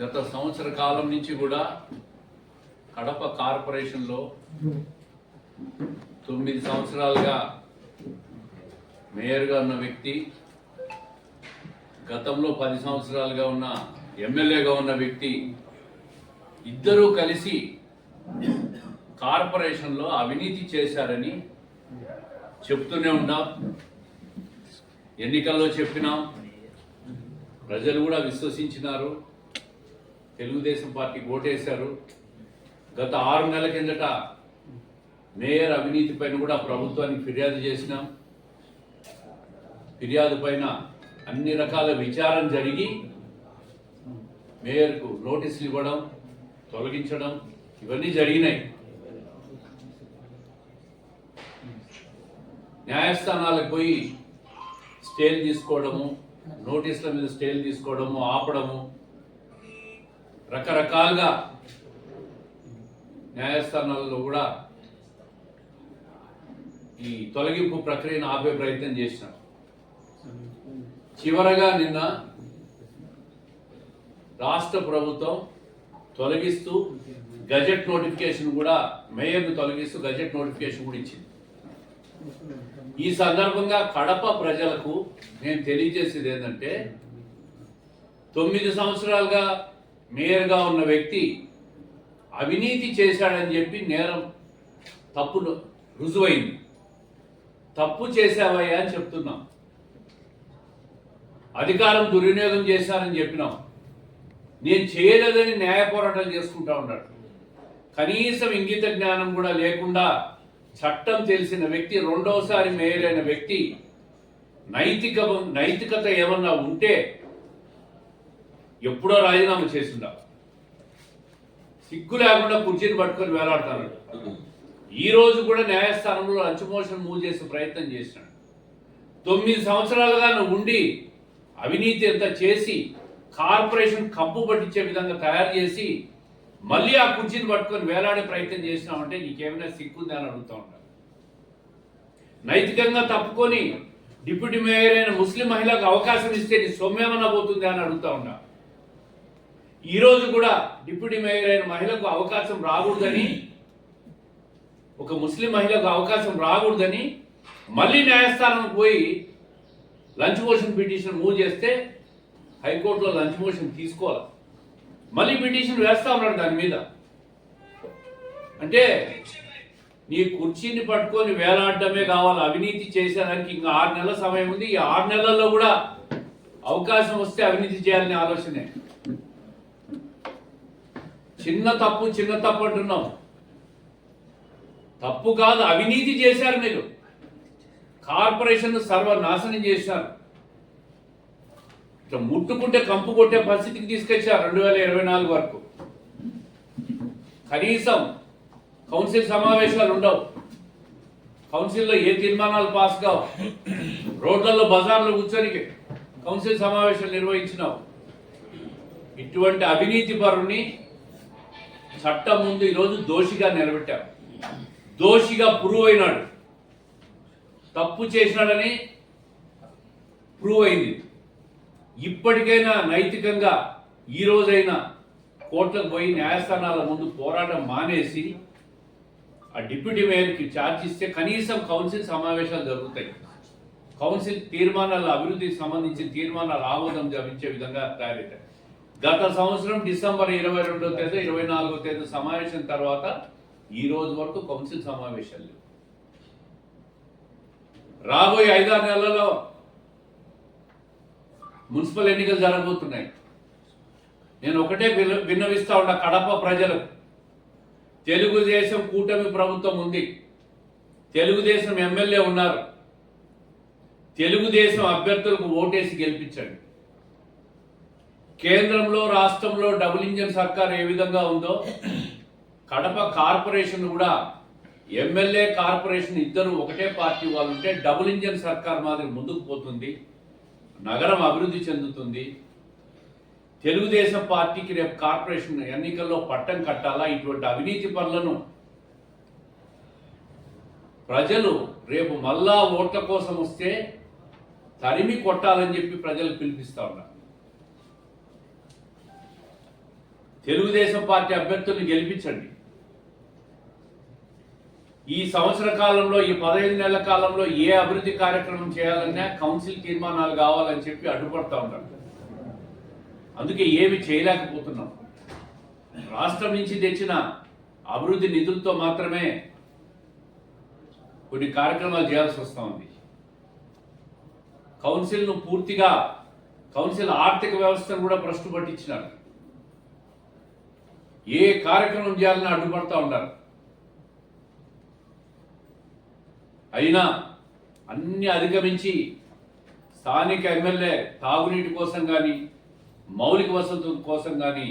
గత సంవత్సర కాలం నుంచి కూడా కడప కార్పొరేషన్లో తొమ్మిది సంవత్సరాలుగా మేయర్గా ఉన్న వ్యక్తి గతంలో పది సంవత్సరాలుగా ఉన్న ఎమ్మెల్యేగా ఉన్న వ్యక్తి ఇద్దరూ కలిసి కార్పొరేషన్లో అవినీతి చేశారని చెప్తూనే ఉన్నాం ఎన్నికల్లో చెప్పినాం. ప్రజలు కూడా విశ్వసించినారు. తెలుగుదేశం పార్టీకి ఓటేశారు. గత ఆరు నెలల కిందట మేయర్ అవినీతి పైన కూడా ప్రభుత్వానికి ఫిర్యాదు చేసినాం. ఫిర్యాదు పైన అన్ని రకాల విచారణ జరిగి మేయర్కు నోటీసులు ఇవ్వడం తొలగించడం ఇవన్నీ జరిగినాయి. న్యాయస్థానాలకు పోయి స్టేలు తీసుకోవడము నోటీసుల మీద స్టేలు తీసుకోవడము ఆపడము రకరకాలుగా న్యాయస్థానాల్లో కూడా ఈ తొలగింపు ప్రక్రియను ఆపే ప్రయత్నం చేసినాం చివరగా నిన్న రాష్ట్ర ప్రభుత్వం తొలగిస్తూ గజెట్ నోటిఫికేషన్ కూడా మేయర్ను తొలగిస్తూ గజెట్ నోటిఫికేషన్ కూడా ఇచ్చింది. ఈ సందర్భంగా కడప ప్రజలకు నేను తెలియజేసేది ఏంటంటే తొమ్మిది సంవత్సరాలుగా మేయర్గా ఉన్న వ్యక్తి అవినీతి చేశాడని చెప్పి నేరం తప్పు రుజువైంది. తప్పు చేశావయ్యా అని చెప్తున్నాం. అధికారం దుర్వినియోగం చేశానని చెప్పినాం. నేను చేయలేదని న్యాయ పోరాటాలు చేసుకుంటా ఉన్నాడు. కనీసం ఇంగిత జ్ఞానం కూడా లేకుండా చట్టం తెలిసిన వ్యక్తి రెండవసారి మేయర్ వ్యక్తి నైతిక నైతికత ఏమన్నా ఉంటే ఎప్పుడో రాజీనామా చేసిండా సిగ్గు లేకుండా కుర్చీని పట్టుకొని వేలాడతాడు ఈ రోజు కూడా న్యాయస్థానంలో అంచుమోషన్ మూవ్ చేసే ప్రయత్నం చేసినాడు తొమ్మిది సంవత్సరాలుగా నువ్వు ఉండి అవినీతి ఎంత చేసి కార్పొరేషన్ కప్పు పట్టించే విధంగా తయారు చేసి మళ్ళీ ఆ కుర్చీని పట్టుకొని వేలాడే ప్రయత్నం చేసినామంటే నీకేమైనా సిగ్గుంది అని అడుగుతా ఉంటాను నైతికంగా తప్పుకొని డిప్యూటీ మేయర్ అయిన ముస్లిం మహిళకు అవకాశం ఇస్తే నీ సొమ్మేమన్నా పోతుంది అని అడుగుతా ఉన్నా. ఈరోజు కూడా డిప్యూటీ మేయర్ అయిన మహిళకు అవకాశం రాకూడదని ఒక ముస్లిం మహిళకు అవకాశం రాకూడదని మళ్ళీ న్యాయస్థానం పోయి లంచ్ మోషన్ పిటిషన్ మూవ్ చేస్తే హైకోర్టులో లంచ్ మోషన్ తీసుకోవాలి? మళ్ళీ పిటిషన్ వేస్తా ఉన్నాడు దాని మీద. అంటే నీ కుర్చీని పట్టుకొని వేలాడటమే కావాలి అవినీతి చేసేదానికి ఇంకా ఆరు నెలల సమయం ఉంది. ఈ ఆరు నెలల్లో కూడా అవకాశం వస్తే అవినీతి చేయాలనే ఆలోచనే. చిన్న తప్పు చిన్న తప్పు అంటున్నాం. తప్పు కాదు అవినీతి చేశారు మీరు. కార్పొరేషన్ సర్వనాశనం చేశారు. ఇట్లా ముట్టుకుంటే కంపు కొట్టే పరిస్థితికి తీసుకొచ్చారు రెండు వేల ఇరవై నాలుగు వరకు. కనీసం కౌన్సిల్ సమావేశాలు ఉండవు. కౌన్సిల్లో ఏ తీర్మానాలు పాస్ కావు. రోడ్లలో బజార్లో కూర్చొని కౌన్సిల్ సమావేశాలు నిర్వహించినావు. ఇటువంటి అవినీతి పరుని చట్టం ముందు ఈరోజు దోషిగా నిలబెట్టాం. దోషిగా ప్రూవ్ అయినాడు తప్పు చేసినాడని ప్రూవ్ అయింది ఇప్పటికైనా నైతికంగా ఈ కోర్టులకు పోయి న్యాయస్థానాల ముందు పోరాటం మానేసి ఆ డిప్యూటీ మేయర్కి ఛార్జ్ ఇస్తే కనీసం కౌన్సిల్ సమావేశాలు జరుగుతాయి. కౌన్సిల్ తీర్మానాల అభివృద్ధికి సంబంధించిన తీర్మానాలు ఆమోదం జపించే విధంగా తయారవుతాయి గత సంవత్సరం డిసెంబర్ ఇరవై రెండో తేదీ ఇరవై నాలుగో తేదీ సమావేశం తర్వాత ఈ రోజు వరకు కౌన్సిల్ సమావేశాలు లేవు. రాబోయే ఐదారు నెలల్లో మున్సిపల్ ఎన్నికలు జరగబోతున్నాయి. నేను ఒకటే విన్నవిస్తా ఉన్న కడప ప్రజలకు తెలుగుదేశం కూటమి ప్రభుత్వం ఉంది. తెలుగుదేశం ఎమ్మెల్యే ఉన్నారు. తెలుగుదేశం అభ్యర్థులకు ఓటేసి గెలిపించండి. కేంద్రంలో రాష్ట్రంలో డబుల్ ఇంజన్ సర్కార్ ఏ విధంగా ఉందో కడప కార్పొరేషన్ కూడా ఎమ్మెల్యే కార్పొరేషన్ ఇద్దరు ఒకటే పార్టీ వాళ్ళు ఉంటే డబుల్ ఇంజన్ సర్కార్ మాదిరి ముందుకు పోతుంది నగరం అభివృద్ధి చెందుతుంది. తెలుగుదేశం పార్టీకి రేపు కార్పొరేషన్ ఎన్నికల్లో పట్టం కట్టాలా? ఇటువంటి అవినీతి పనులను ప్రజలు రేపు మళ్ళా ఓట్ల కోసం వస్తే తరిమి కొట్టాలని చెప్పి ప్రజలు పిలిపిస్తా ఉన్నారు. తెలుగుదేశం పార్టీ అభ్యర్థుల్ని గెలిపించండి. ఈ సంవత్సర కాలంలో ఈ పదహైదు నెలల కాలంలో ఏ అభివృద్ధి కార్యక్రమం చేయాలన్నా కౌన్సిల్ తీర్మానాలు కావాలని చెప్పి అడ్డుపడతా ఉంటారు అందుకే ఏమి చేయలేకపోతున్నాం. రాష్ట్రం నుంచి తెచ్చిన అభివృద్ధి నిధులతో మాత్రమే కొన్ని కార్యక్రమాలు చేయాల్సి వస్తూ ఉంది. కౌన్సిల్ను పూర్తిగా కౌన్సిల్ ఆర్థిక వ్యవస్థను కూడా భ్రష్టు పట్టించినారు. ఏ కార్యక్రమం చేయాలని అడ్డుపడతా ఉంటారు. అయినా అన్ని అధిగమించి స్థానిక ఎమ్మెల్యే తాగునీటి కోసం కానీ మౌలిక వసతుల కోసం కానీ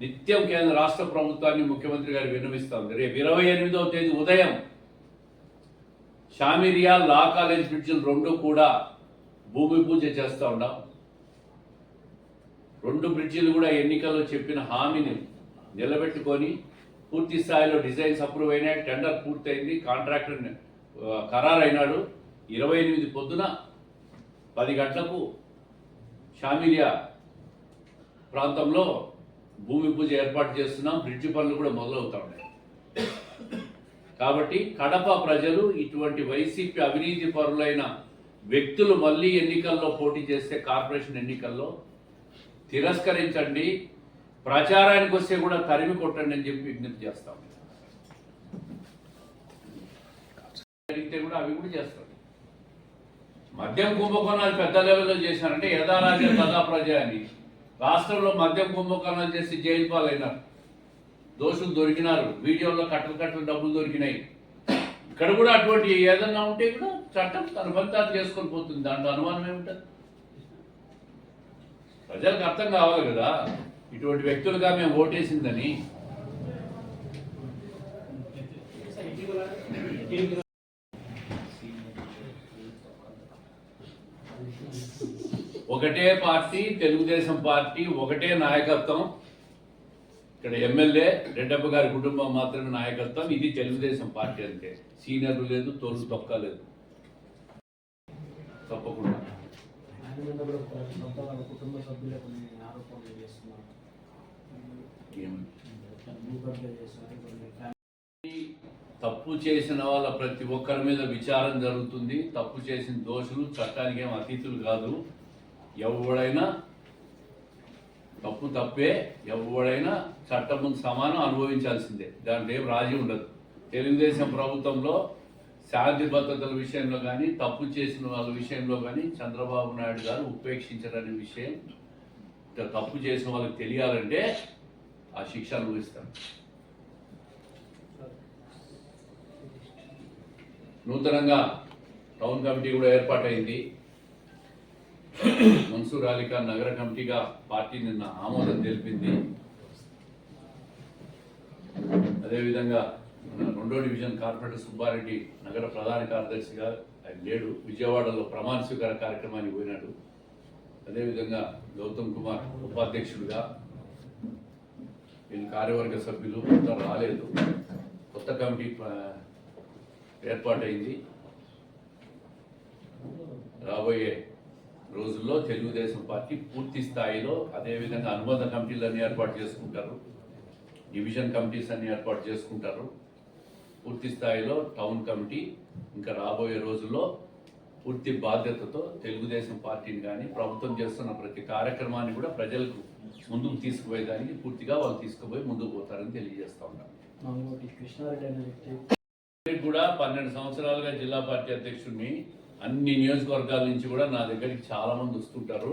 నిత్యం కేంద్ర రాష్ట్ర ప్రభుత్వాన్ని ముఖ్యమంత్రి గారు విన్నవిస్తా ఉంది రేపు ఇరవై ఎనిమిదవ తేదీ ఉదయం షామిరియా లా కాలేజ్ బ్రిడ్జిలు రెండు కూడా భూమి పూజ చేస్తూ ఉన్నాం. రెండు బ్రిడ్జిలు కూడా ఎన్నికల్లో చెప్పిన హామీని నిలబెట్టుకొని పూర్తి స్థాయిలో డిజైన్స్ అప్రూవ్ అయినాయి టెండర్ పూర్తయింది కాంట్రాక్టర్ ఖరారైనాడు. ఇరవై ఎనిమిది పొద్దున పది గంటలకు షామిలియా ప్రాంతంలో భూమి పూజ ఏర్పాటు చేస్తున్నాం బ్రిడ్జి పనులు కూడా మొదలవుతా ఉన్నాయి. కాబట్టి కడప ప్రజలు ఇటువంటి వైసీపీ అవినీతి పరులైన వ్యక్తులు మళ్ళీ ఎన్నికల్లో పోటీ చేస్తే కార్పొరేషన్ ఎన్నికల్లో తిరస్కరించండి. ప్రచారానికి వస్తే కూడా తరిమి కొట్టండి అని చెప్పి విజ్ఞప్తి చేస్తాం. అడిగితే కూడా అవి కూడా చేస్తాం. మద్యం కుంభకోణాలు పెద్ద లెవెల్లో చేశారంటే యథారాజ్య తదా ప్రజ అని. రాష్ట్రంలో మద్యం కుంభకోణాలు చేసి జైలు పాలైనారు. దోషులు దొరికినారు. వీడియోలో కట్టలు కట్టలు డబ్బులు దొరికినాయి. ఇక్కడ కూడా అటువంటి ఏదన్నా ఉంటే కూడా చట్టం తన ఫలితాలు చేసుకొని పోతుంది. దాంట్లో అనుమానం ఏమిటది? ప్రజలకు అర్థం కావాలి కదా. ఇటువంటి వ్యక్తులుగా మేము ఓటేసిందని ఒకటే పార్టీ తెలుగుదేశం పార్టీ ఒకటే నాయకత్వం. ఇక్కడ ఎమ్మెల్యే రెడ్డప్ప గారి కుటుంబం మాత్రమే నాయకత్వం. ఇది తెలుగుదేశం పార్టీ అంతే. సీనియర్లు లేదు తోలు తొక్క లేదు. తప్పకుండా. కుటుంబ సభ్యులకు ఆరోపణలు చేస్తున్నారు. తప్పు చేసిన వాళ్ళ ప్రతి ఒక్కరి మీద విచారం జరుగుతుంది. తప్పు చేసిన దోషులు చట్టానికి ఏం అతీతులు కాదు. ఎవడైనా తప్పు తప్పే ఎవడైనా చట్టం ముందు సమానం అనుభవించాల్సిందే. దాంట్లో ఏం రాజీ ఉండదు. తెలుగుదేశం ప్రభుత్వంలో శాంతి భద్రతల విషయంలో కానీ తప్పు చేసిన వాళ్ళ విషయంలో కానీ చంద్రబాబు నాయుడు గారు ఉపేక్షించరనే విషయం తప్పు చేసిన వాళ్ళకి తెలియాలంటే ఆ శిక్ష అనుభవిస్తాను నూతనంగా టౌన్ కమిటీ కూడా ఏర్పాటైంది. మన్సూర్ అలీఖాన్ నగర కమిటీగా పార్టీ నిన్న ఆమోదం తెలిపింది. అదేవిధంగా రెండో డివిజన్ కార్పొరేటర్ సుబ్బారెడ్డి నగర ప్రధాన కార్యదర్శిగా ఆయన లేడు. విజయవాడలో ప్రమాణ స్వీకార కార్యక్రమానికి పోయినాడు. అదేవిధంగా గౌతమ్ కుమార్ ఉపాధ్యక్షుడిగా వీళ్ళు కార్యవర్గ సభ్యులు అంతా రాలేదు. కొత్త కమిటీ ఏర్పాటైంది. రాబోయే రోజుల్లో తెలుగుదేశం పార్టీ పూర్తి స్థాయిలో అదేవిధంగా అనుబంధ కమిటీలన్నీ ఏర్పాటు చేసుకుంటారు. డివిజన్ కమిటీస్ అన్ని ఏర్పాటు చేసుకుంటారు. పూర్తి స్థాయిలో టౌన్ కమిటీ ఇంకా రాబోయే రోజుల్లో పూర్తి బాధ్యతతో తెలుగుదేశం పార్టీని కానీ ప్రభుత్వం చేస్తున్న ప్రతి కార్యక్రమాన్ని కూడా ప్రజలకు ముందుకు తీసుకుపోయేదానికి పూర్తిగా వాళ్ళు తీసుకుపోయి ముందుకు పోతారని తెలియజేస్తా నేను కూడా పన్నెండు సంవత్సరాలుగా జిల్లా పార్టీ అధ్యక్షుడిని అన్ని నియోజకవర్గాల నుంచి కూడా నా దగ్గరికి చాలా మంది వస్తుంటారు.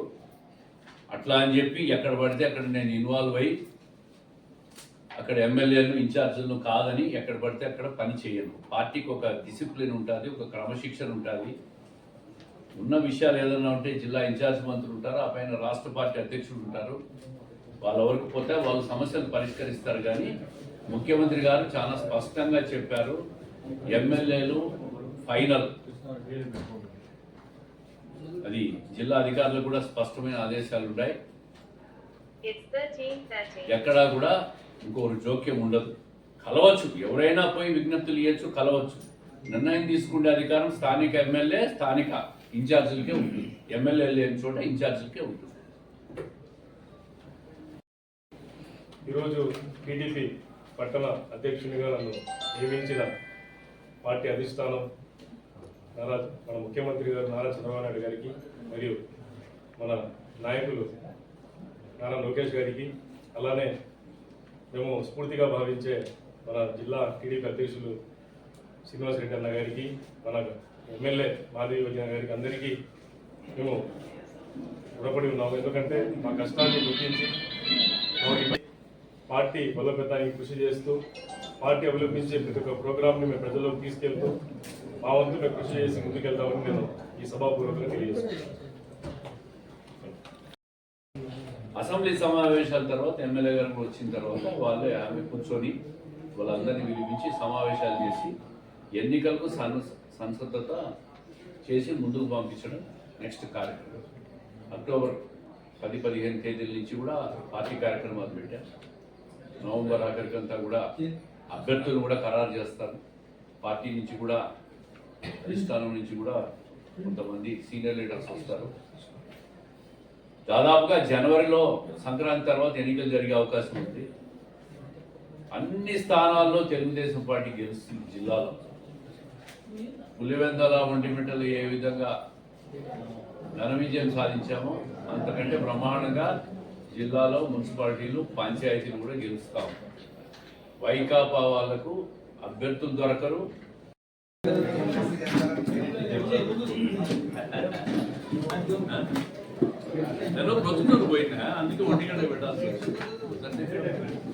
అట్లా అని చెప్పి ఎక్కడ పడితే అక్కడ నేను ఇన్వాల్వ్ అయ్యి అక్కడ ఎమ్మెల్యేలను ఇన్ఛార్జీలను కాదని ఎక్కడ పడితే అక్కడ పని చేయను. పార్టీకి ఒక డిసిప్లిన్ ఉంటుంది ఒక క్రమశిక్షణ ఉంటుంది. ఉన్న విషయాలు ఏదైనా ఉంటే జిల్లా ఇన్ఛార్జ్ మంత్రులు ఉంటారు ఆ పైన రాష్ట్ర పార్టీ అధ్యక్షులు ఉంటారు. వాళ్ళ వరకు పోతే వాళ్ళు సమస్యలు పరిష్కరిస్తారు కానీ ముఖ్యమంత్రి గారు చాలా స్పష్టంగా చెప్పారు ఎమ్మెల్యేలు ఫైనల్. అది జిల్లా అధికారులకు కూడా స్పష్టమైన ఆదేశాలు ఉన్నాయి. ఎక్కడా కూడా ఇంకొకరు జోక్యం ఉండదు. కలవచ్చు ఎవరైనా పోయి విజ్ఞప్తులు ఇవ్వచ్చు కలవచ్చు. నిర్ణయం తీసుకునే అధికారం స్థానిక ఎమ్మెల్యే స్థానిక ఇన్ఛార్జీలకే ఉంటుంది. ఎమ్మెల్యే లేని చోట ఇన్ఛార్జీలకే ఉంటుంది. ఈరోజు టీడీపీ పట్టణ అధ్యక్షునిగా నన్ను నియమించిన పార్టీ అధిష్టానం నారా మన ముఖ్యమంత్రి గారు నారా చంద్రబాబు నాయుడు గారికి మరియు మన నాయకులు నారా లోకేష్ గారికి అలానే మేము స్ఫూర్తిగా భావించే మన జిల్లా టీడీపీ అధ్యక్షులు శ్రీనివాసరెడ్డి అన్న గారికి మన ఎమ్మెల్యే మాధవి వదిన గారికి అందరికీ మేము రుణపడి ఉన్నాము. ఎందుకంటే మా కష్టాన్ని గుర్తించి పార్టీ బలోపేతానికి కృషి చేస్తూ పార్టీ అవలంబించే ప్రతి ఒక్క ప్రోగ్రామ్ని మేము ప్రజల్లోకి తీసుకెళ్తూ మా వంతు మేము కృషి చేసి ముందుకెళ్తామని నేను ఈ సభాపూర్వకంగా తెలియజేస్తున్నాను. అసెంబ్లీ సమావేశాల తర్వాత ఎమ్మెల్యే గారు వచ్చిన తర్వాత వాళ్ళే ఆమె కూర్చొని వాళ్ళందరినీ పిలిపించి సమావేశాలు చేసి ఎన్నికలకు సన్ సంసిద్ధత చేసి ముందుకు పంపించడం నెక్స్ట్ కార్యక్రమం. అక్టోబర్ పది పదిహేను తేదీల నుంచి కూడా పార్టీ కార్యక్రమాలు పెట్టాం నవంబర్ ఆఖరికంతా కూడా అభ్యర్థులు కూడా ఖరారు చేస్తారు. పార్టీ నుంచి కూడా అధిష్టానం నుంచి కూడా కొంతమంది సీనియర్ లీడర్స్ వస్తారు. దాదాపుగా జనవరిలో సంక్రాంతి తర్వాత ఎన్నికలు జరిగే అవకాశం ఉంది. అన్ని స్థానాల్లో తెలుగుదేశం పార్టీ గెలుస్తుంది జిల్లాలో. పులివెందల ఒంటిమిట్టలు ఏ విధంగా ఘన విజయం సాధించామో అంతకంటే బ్రహ్మాండంగా జిల్లాలో మున్సిపాలిటీలు పంచాయతీలు కూడా గెలుస్తాం. వైకాపా వాళ్ళకు అభ్యర్థులు దొరకరు. నేను ప్రొద్దుటూరు పోయినా అందుకే ఒంటి గంట పెట్టాల్సి